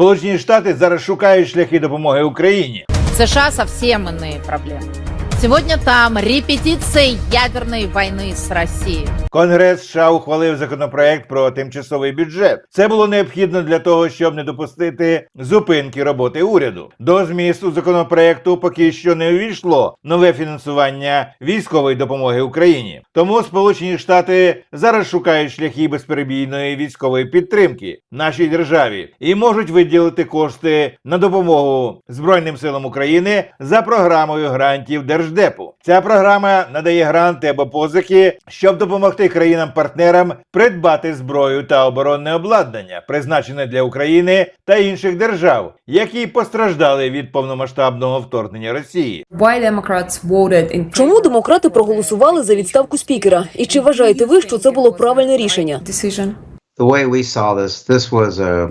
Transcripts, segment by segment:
Сполучені Штати зараз шукають шляхи допомоги Україні. США совсем иные проблемы. Сегодня там репетиция ядерной войны с Россией. Конгрес США ухвалив законопроект про тимчасовий бюджет. Це було необхідно для того, щоб не допустити зупинки роботи уряду. До змісту законопроекту поки що не увійшло нове фінансування військової допомоги Україні. Тому Сполучені Штати зараз шукають шляхи безперебійної військової підтримки нашій державі і можуть виділити кошти на допомогу Збройним силам України за програмою грантів Держдепу. Ця програма надає гранти або позики, щоб допомогти країнам-партнерам придбати зброю та оборонне обладнання, призначене для України та інших держав, які постраждали від повномасштабного вторгнення Росії. Чому демократи проголосували за відставку спікера? І чи вважаєте ви, що це було правильне рішення?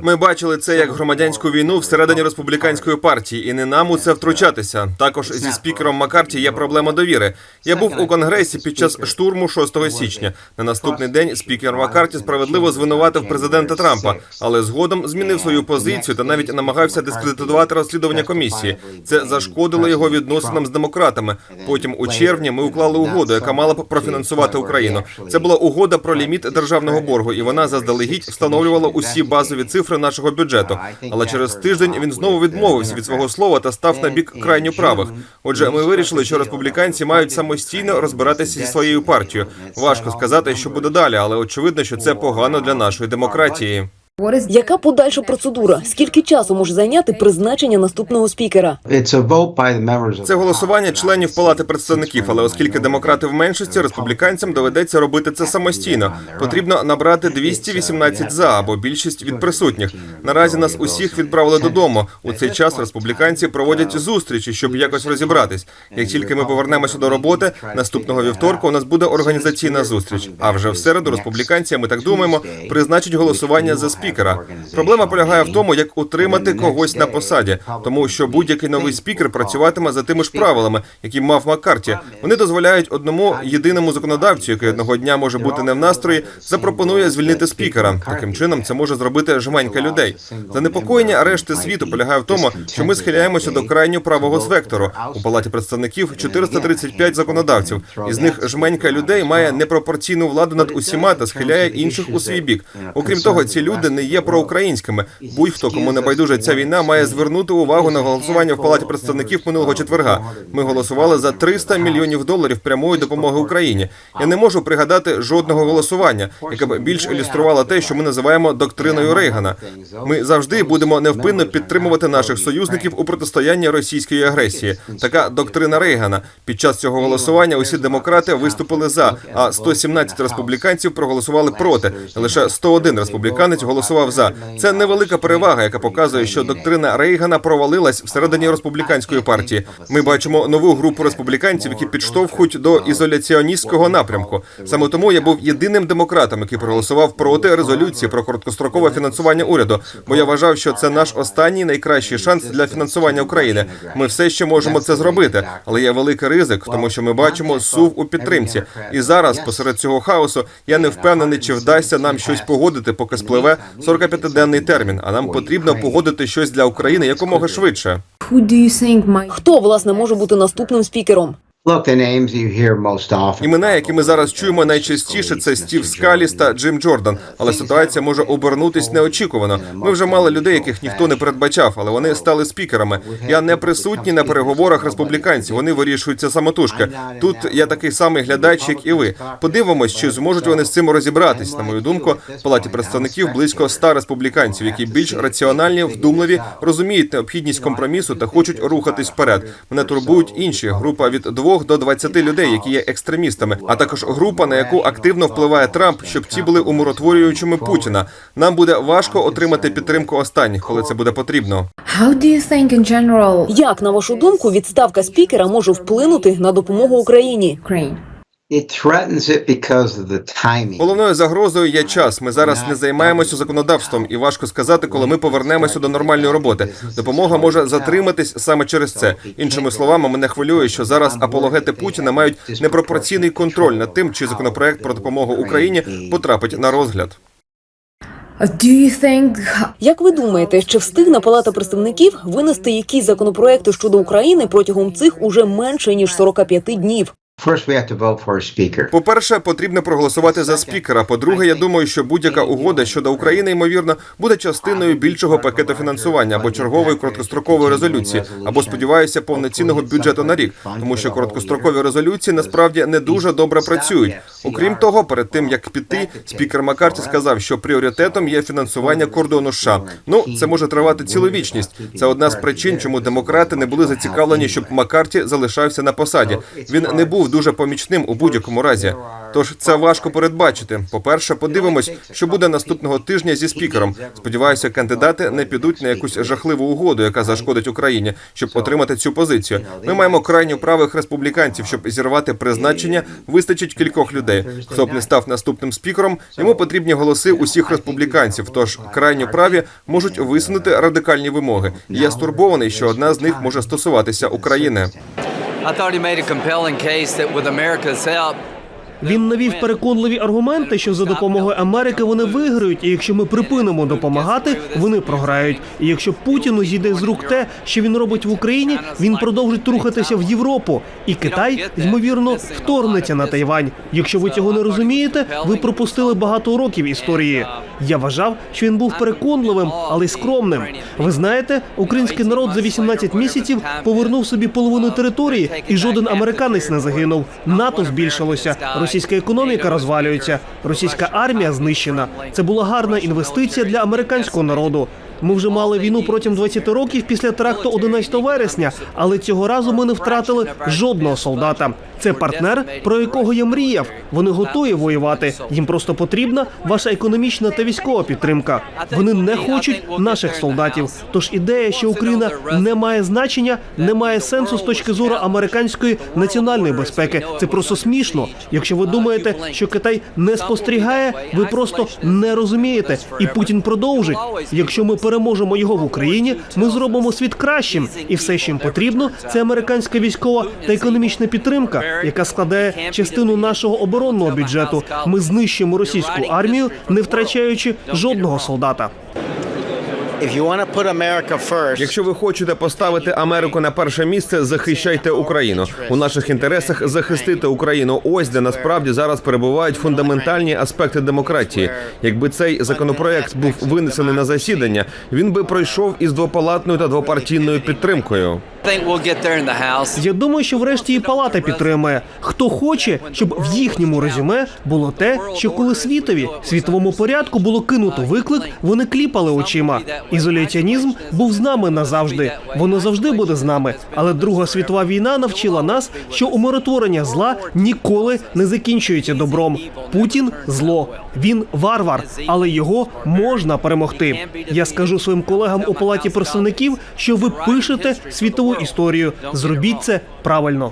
Ми бачили це як громадянську війну всередині республіканської партії, і не нам у це втручатися. Також зі спікером Маккарті є проблема довіри. Я був у конгресі під час штурму 6 січня. На наступний день спікер Маккарті справедливо звинуватив президента Трампа, але згодом змінив свою позицію та навіть намагався дискредитувати розслідування комісії. Це зашкодило його відносинам з демократами. Потім у червні ми уклали угоду, яка мала б профінансувати Україну. Це була угода про ліміт державного боргу, і вона заздалегідь встановлювала усі базові цифри нашого бюджету. Але через тиждень він знову відмовився від свого слова та став на бік крайньо правих. Отже, ми вирішили, що республіканці мають самостійно розбиратися зі своєю партією. Важко сказати, що буде далі, але очевидно, що це погано для нашої демократії. Яка подальша процедура? Скільки часу може зайняти призначення наступного спікера? Це голосування членів палати представників, але оскільки демократи в меншості, республіканцям доведеться робити це самостійно. Потрібно набрати 218 за або більшість від присутніх. Наразі нас усіх відправили додому. У цей час республіканці проводять зустрічі, щоб якось розібратись. Як тільки ми повернемося до роботи, наступного вівторка у нас буде організаційна зустріч. А вже в середу республіканці, ми так думаємо, призначать голосування за спікера. Проблема полягає в тому, як утримати когось на посаді, тому що будь-який новий спікер працюватиме за тими ж правилами, які мав Маккарті. Вони дозволяють одному єдиному законодавцю, який одного дня може бути не в настрої, запропонує звільнити спікера. Таким чином, це може зробити жменька людей. Занепокоєння решти світу полягає в тому, що ми схиляємося до крайньо правого спектру. У палаті представників 435 законодавців. Із них жменька людей має непропорційну владу над усіма та схиляє інших у свій бік. Окрім того, ці люди не є проукраїнськими. Будь-хто, кому не байдуже ця війна, має звернути увагу на голосування в палаті представників минулого четверга. Ми голосували за 300 мільйонів доларів прямої допомоги Україні. Я не можу пригадати жодного голосування, яке б більш ілюструвало те, що ми називаємо доктриною Рейгана. Ми завжди будемо невпинно підтримувати наших союзників у протистоянні російської агресії. Така доктрина Рейгана. Під час цього голосування усі демократи виступили за, а 117 республіканців проголосували проти. Лише 101 республіканець голосував за. Це невелика перевага, яка показує, що доктрина Рейгана провалилась всередині республіканської партії. Ми бачимо нову групу республіканців, які підштовхують до ізоляціоністського напрямку. Саме тому я був єдиним демократом, який проголосував проти резолюції про короткострокове фінансування уряду. Бо я вважав, що це наш останній найкращий шанс для фінансування України. Ми все ще можемо це зробити, але є великий ризик, тому що ми бачимо сув у підтримці. І зараз, посеред цього хаосу, я не впевнений, чи вдасться нам щось погодити, поки спливе 45-денний термін. А нам потрібно погодити щось для України якомога швидше. Хто власне може бути наступним спікером? Імена, які ми зараз чуємо найчастіше, це Стів Скаліс та Джим Джордан. Але ситуація може обернутись неочікувано. Ми вже мали людей, яких ніхто не передбачав, але вони стали спікерами. Я не присутній на переговорах республіканців. Вони вирішуються самотужки. Тут я такий самий глядач, як і ви. Подивимось, чи зможуть вони з цим розібратись. На мою думку, в палаті представників близько ста республіканців, які більш раціональні, вдумливі, розуміють необхідність компромісу та хочуть рухатись вперед. Мене турбують інші група від 2 до 20 людей, які є екстремістами, а також група, на яку активно впливає Трамп, щоб ті були умиротворюючими Путіна. Нам буде важко отримати підтримку останніх, коли це буде потрібно. Як на вашу думку відставка спікера може вплинути на допомогу Україні? It threatens it because of the timing. Головною загрозою є час. Ми зараз не займаємося законодавством, і важко сказати, коли ми повернемося до нормальної роботи. Допомога може затриматись саме через це. Іншими словами, мене хвилює, що зараз апологети Путіна мають непропорційний контроль над тим, чи законопроект про допомогу Україні потрапить на розгляд. Do you think Як ви думаєте, чи встигне Палата представників винести якісь законопроекти щодо України протягом цих уже менше ніж 45 днів? По-перше, потрібно проголосувати за спікера. По-друге, я думаю, що будь-яка угода щодо України, ймовірно, буде частиною більшого пакету фінансування або чергової короткострокової резолюції, або сподіваюся, повноцінного бюджету на рік, тому що короткострокові резолюції насправді не дуже добре працюють. Окрім того, перед тим як піти, спікер Маккарті сказав, що пріоритетом є фінансування кордону США. Ну це може тривати цілу вічність. Це одна з причин, чому демократи не були зацікавлені, щоб Маккарті залишався на посаді. Він не був дуже помічним у будь-якому разі. Тож це важко передбачити. По-перше, подивимось, що буде наступного тижня зі спікером. Сподіваюся, кандидати не підуть на якусь жахливу угоду, яка зашкодить Україні, щоб отримати цю позицію. Ми маємо крайньо правих республіканців, щоб зірвати призначення. Вистачить кількох людей. Хто б не став наступним спікером, йому потрібні голоси усіх республіканців. Тож крайньо праві можуть висунути радикальні вимоги. Я стурбований, що одна з них може стосуватися України. I thought he made a compelling case that with America's help, Він навів переконливі аргументи, що за допомогою Америки вони виграють, і якщо ми припинимо допомагати, вони програють. І якщо Путіну зійде з рук те, що він робить в Україні, він продовжить рухатися в Європу, і Китай ймовірно вторгнеться на Тайвань. Якщо ви цього не розумієте, ви пропустили багато уроків історії. Я вважав, що він був переконливим, але й скромним. Ви знаєте, український народ за 18 місяців повернув собі половину території, і жоден американець не загинув. НАТО збільшилося. Російська економіка розвалюється, російська армія знищена. Це була гарна інвестиція для американського народу. Ми вже мали війну протягом 20 років після теракту 11 вересня, але цього разу ми не втратили жодного солдата. Це партнер, про якого я мріяв. Вони готові воювати. Їм просто потрібна ваша економічна та військова підтримка. Вони не хочуть наших солдатів. Тож ідея, що Україна не має значення, не має сенсу з точки зору американської національної безпеки. Це просто смішно. Якщо ви думаєте, що Китай не спостерігає, ви просто не розумієте. І Путін продовжить. Якщо ми переможемо його в Україні, ми зробимо світ кращим, і все, що їм потрібно, це американська військова та економічна підтримка, яка складає частину нашого оборонного бюджету. Ми знищимо російську армію, не втрачаючи жодного солдата. Якщо ви хочете поставити Америку на перше місце, захищайте Україну. У наших інтересах захистити Україну. Ось де насправді зараз перебувають фундаментальні аспекти демократії. Якби цей законопроект був винесений на засідання, він би пройшов із двопалатною та двопартійною підтримкою. Я думаю, що врешті і палата підтримує. Хто хоче, щоб в їхньому резюме було те, що коли світові світовому порядку було кинуто виклик, вони кліпали очима. Ізоляціонізм був з нами назавжди. Воно завжди буде з нами. Але Друга світова війна навчила нас, що умиротворення зла ніколи не закінчується добром. Путін зло. Він варвар, але його можна перемогти. Я скажу своїм колегам у палаті представників, що ви пишете світову історію. Зробіть це правильно.